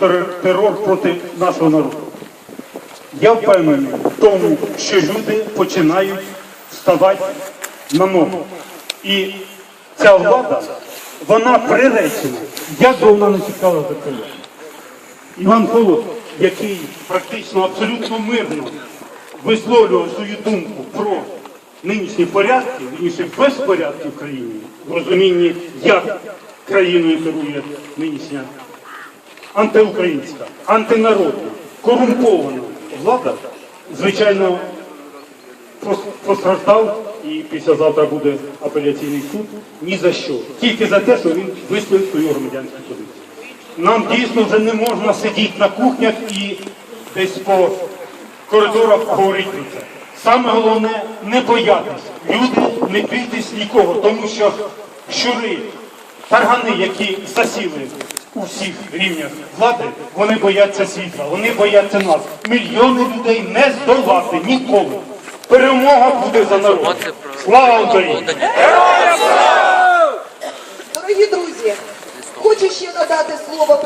тер- терор проти нашого народу. Я впевнений в тому, що люди починають вставати на ноги. І ця влада, вона приречена. Як би вона не чекала за це. Іван Холод, який практично абсолютно мирно висловлював свою думку про нинішні порядки, вірніше безпорядки в країні, в розумінні, як країною керує нинішня антиукраїнська, антинародна, корумпована влада, звичайно, постраждав і післязавтра буде апеляційний суд ні за що. Тільки за те, що він висловив свою громадянську позицію. Нам дійсно вже не можна сидіти на кухнях і десь по коридорах говорити про це. Саме головне не боятись. Люди не бійтесь нікого, тому що щури, таргани, які засіли Усіх рівнях влади, вони бояться світла, вони бояться нас. Мільйони людей не здолати ніколи. Перемога буде за народ. Слава Україні! Дорогі друзі! Хочу ще надати слово